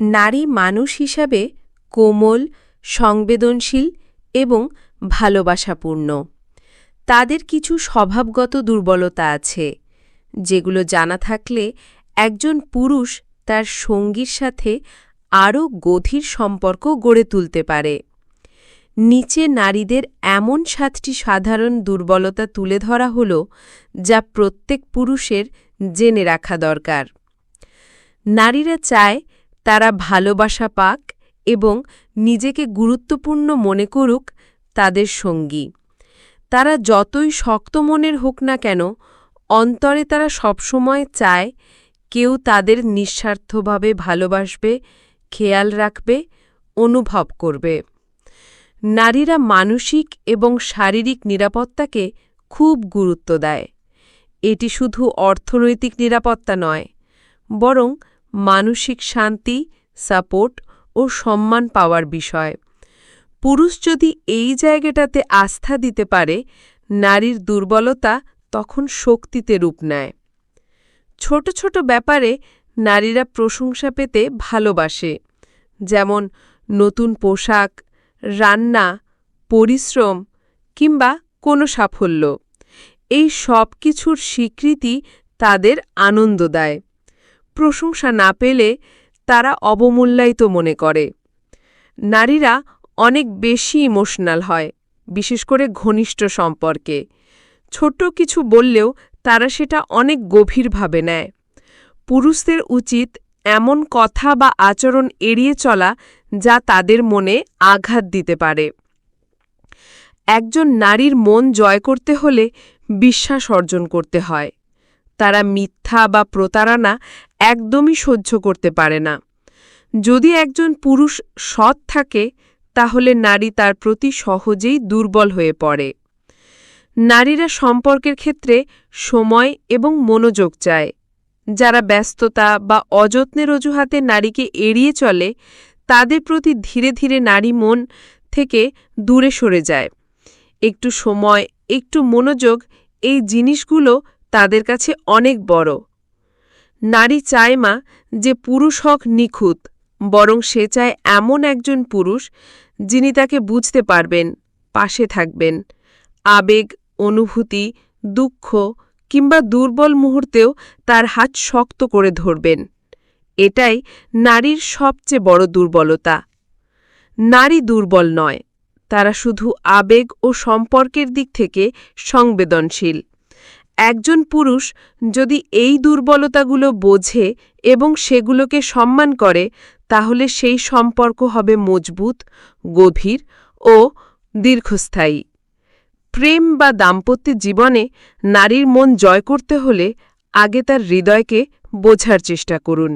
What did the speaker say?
নারী মানুষ হিসাবে কোমল, সংবেদনশীল এবং ভালোবাসাপূর্ণ। তাদের কিছু স্বভাবগত দুর্বলতা আছে, যেগুলো জানা থাকলে একজন পুরুষ তার সঙ্গীর সাথে আরও গভীর সম্পর্ক গড়ে তুলতে পারে। নিচে নারীদের এমন সাতটি সাধারণ দুর্বলতা তুলে ধরা হল, যা প্রত্যেক পুরুষের জেনে রাখা দরকার। নারীরা চায় তারা ভালোবাসা পাক এবং নিজেকে গুরুত্বপূর্ণ মনে করুক তাদের সঙ্গী। তারা যতই শক্ত মনের হোক না কেন, অন্তরে তারা সবসময় চায় কেউ তাদের নিঃস্বার্থভাবে ভালোবাসবে, খেয়াল রাখবে, অনুভব করবে। নারীরা মানসিক এবং শারীরিক নিরাপত্তাকে খুব গুরুত্ব দেয়। এটি শুধু অর্থনৈতিক নিরাপত্তা নয়, বরং মানসিক শান্তি, সাপোর্ট ও সম্মান পাওয়ার বিষয়। পুরুষ যদি এই জায়গাটাতে আস্থা দিতে পারে, নারীর দুর্বলতা তখন শক্তিতে রূপ নেয়। ছোট ছোট ব্যাপারে নারীরা প্রশংসা পেতে ভালোবাসে, যেমন নতুন পোশাক, রান্না, পরিশ্রম কিংবা কোনো সাফল্য। এই সব কিছুর স্বীকৃতি তাদের আনন্দ দেয়। প্রশংসা না পেলে তারা অবমূল্যায়িত মনে করে। নারীরা অনেক বেশি ইমোশনাল হয়, বিশেষ করে ঘনিষ্ঠ সম্পর্কে। ছোট কিছু বললেও তারা সেটা অনেক গভীরভাবে নেয়। পুরুষদের উচিত এমন কথা বা আচরণ এড়িয়ে চলা যা তাদের মনে আঘাত দিতে পারে। একজন নারীর মন জয় করতে হলে বিশ্বাস অর্জন করতে হয়। তারা মিথ্যা বা প্রতারণা একদমই সহ্য করতে পারে না। যদি একজন পুরুষ সৎ থাকে, তাহলে নারী তার প্রতি সহজেই দুর্বল হয়ে পড়ে। নারীরা সম্পর্কের ক্ষেত্রে সময় এবং মনোযোগ চায়। যারা ব্যস্ততা বা অযত্নের অজুহাতে নারীকে এড়িয়ে চলে, তাদের প্রতি ধীরে ধীরে নারী মন থেকে দূরে সরে যায়। একটু সময়, একটু মনোযোগ এই জিনিসগুলো তাদের কাছে অনেক বড়। নারী চায় মা যে পুরুষ হক নিখুঁত, বরং সে চায় এমন একজন পুরুষ যিনি তাকে বুঝতে পারবেন, পাশে থাকবেন। আবেগ, অনুভূতি, দুঃখ কিংবা দুর্বল মুহূর্তেও তার হাত শক্ত করে ধরবেন। এটাই নারীর সবচেয়ে বড় দুর্বলতা। নারী দুর্বল নয়, তারা শুধু আবেগ ও সম্পর্কের দিক থেকে সংবেদনশীল। একজন পুরুষ যদি এই দুর্বলতাগুলো বোঝে এবং সেগুলোকে সম্মান করে, তাহলে সেই সম্পর্ক হবে মজবুত, গভীর ও দীর্ঘস্থায়ী। প্রেম বা দাম্পত্য জীবনে নারীর মন জয় করতে হলে আগে তার হৃদয়কে বোঝার চেষ্টা করুন।